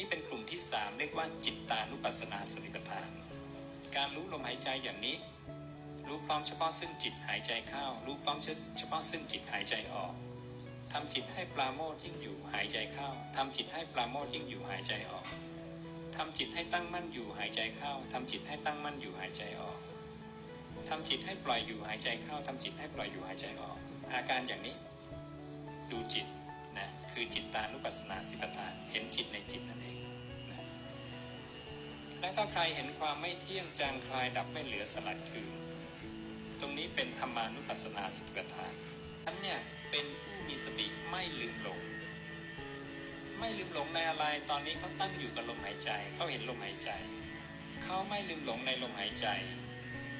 นี่เป็นกลุ่มที่สามเรียกว่าจิตตานุปัสสนาสติปัฏฐาน การรู้ลมหายใจอย่างนี้ รู้พร้อมเฉพาะซึ่งจิตหายใจเข้า รู้พร้อมเฉพาะซึ่งจิตหายใจออกทำจิตให้ปราโมทยิ่งอยู่หายใจเข้าทำจิตให้ปราโมทยิ่งอยู่หายใจออกทำจิตให้ตั้งมั่นอยู่หายใจเข้าทำจิตให้ตั้งมั่นอยู่หายใจออกทำจิตให้ปล่อยอยู่หายใจเข้าทำจิตให้ปล่อยอยู่หายใจออก อาการอย่างนี้ ดูจิต จิตตานุปัสสนาสิปัฏฐานเห็นจิตในจิตนั่นเองนะและถ้าใครเห็นความไม่เที่ยงจางคลายดับไม่เหลือสลัดคืนตรงนี้เป็นธรรมานุปัสสนาสติปัฏฐานท่านเนี่ยเป็นผู้มีสติไม่ลืมหลง ไม่ลืมหลงในอะไร ตอนนี้เขาตั้งอยู่กับลมหายใจ เขาเห็นลมหายใจ เขาไม่ลืมหลงในลมหายใจ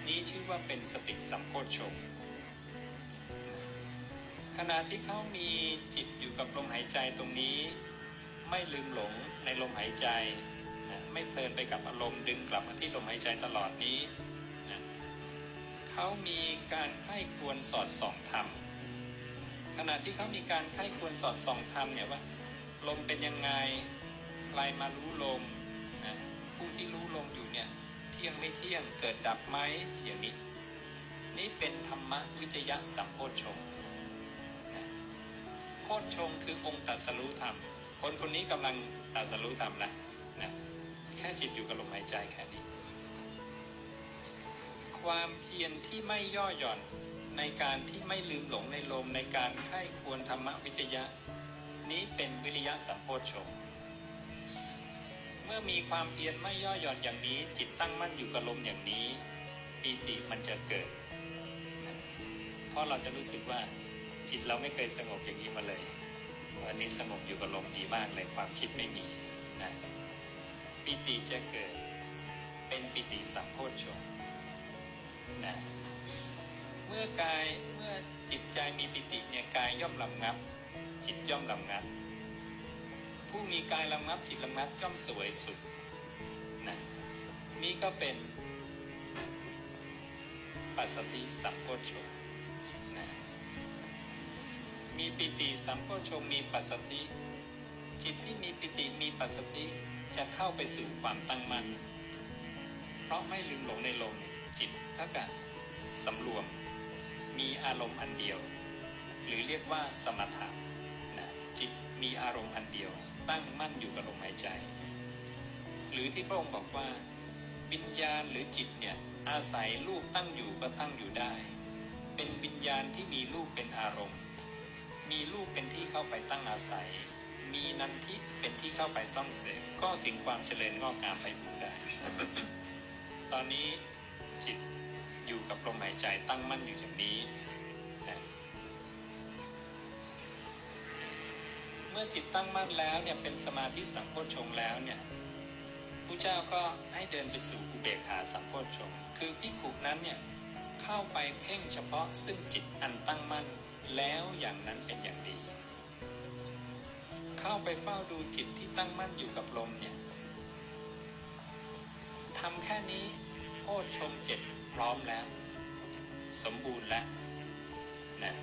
นี้ชื่อว่าเป็นสติสัมโพชฌงค์ ขณะที่เขามีจิตอยู่กับลมหายใจตรงนี้ ไม่ลืมหลงในลมหายใจนะไม่เพลินไปกับอารมณ์ดึงกลับมาที่ลมหายใจตลอดนี้นะเขามีการไข้ควรสอดส่องธรรมขณะที่เขามีการไข้ควรสอดส่องธรรมเนี่ยว่าลมเป็นยังไงใครมารู้ลมนะผู้ที่รู้ลมอยู่เนี่ยเที่ยงไม่เที่ยงเกิดดับไหมอย่างนี้ นี่เป็นธรรมวิจยะสัมโพชฌงค์ พชฌงคือองค์ตรัสรู้ธรรม คนคนนี้กำลังตรัสรู้ธรรมแล้วนะแค่จิตอยู่กับลมหายใจแค่นี้ ความเพียรที่ไม่ย่อหย่อนในการที่ไม่ลืมหลงในลมในการไข้ควรธรรมวิจยะ นี้เป็นวิริยะสัมโพชฌงเมื่อมีความเพียรไม่ย่อหย่อนอย่างนี้ จิตตั้งมั่นอยู่กับลมอย่างนี้ปีติมันจะเกิด เพราะเราจะรู้สึกว่า จิตเราไม่เคยสงบอย่างนี้มาเลยวันนี้สงบอยู่กับลมดีมากเลยความคิดไม่มีนะปีติจะเกิด เป็นปิติสัมโพชฌงนะเมื่อกายเมื่อจิตใจมีปิติเนี่ยกายย่อมลำงับ จิตย่อมลำงับ ผู้มีกายลำงับจิตลำงับย่อมสวยสุดนะนี่ก็เป็นปัสสติสัมโพชฌงค์นะ มีปิติสัมโพชงมีปัสสติ จิตที่มีปิติมีปัสสติจะเข้าไปสู่ความตั้งมั่น เพราะไม่ลืมหลงในลมจิตเท่ากับสำรวม มีอารมณ์อันเดียว หรือเรียกว่าสมถะนะจิตมีอารมณ์อันเดียว ตั้งมั่นอยู่กับลมหายใจ หรือที่พระองค์บอกว่าวิญญาณหรือจิตเนี่ยอาศัยรูปตั้งอยู่ก็ตั้งอยู่ได้ เป็นวิญญาณที่มีรูปเป็นอารมณ์ มีรูปเป็นที่เข้าไปตั้งอาศัย มีนันทิเป็นที่เข้าไปซ่องเสริมก็ถึงความเจริญงอกงามไปบูรได้ ตอนนี้จิตอยู่กับลมหายใจตั้งมั่นอยู่อย่างนี้นะเมื่อจิตตั้งมั่นแล้วเนี่ยเป็นสมาธิสัมโพชฌงแล้วเนี่ยผู้เจ้าก็ให้เดินไปสู่อุเบกขาสัมโพชฌงค์คือพิขุนั้นเนี่ยเข้าไปเพ่งเฉพาะซึ่งจิตอันตั้งมั่น แล้วอย่างนั้นเป็นอย่างดี เข้าไปเฝ้าดูจิตที่ตั้งมั่นอยู่กับลมเนี่ยทำแค่นี้โพชฌงเจ็ดพร้อมแล้ว สมบูรณ์แล้วนะ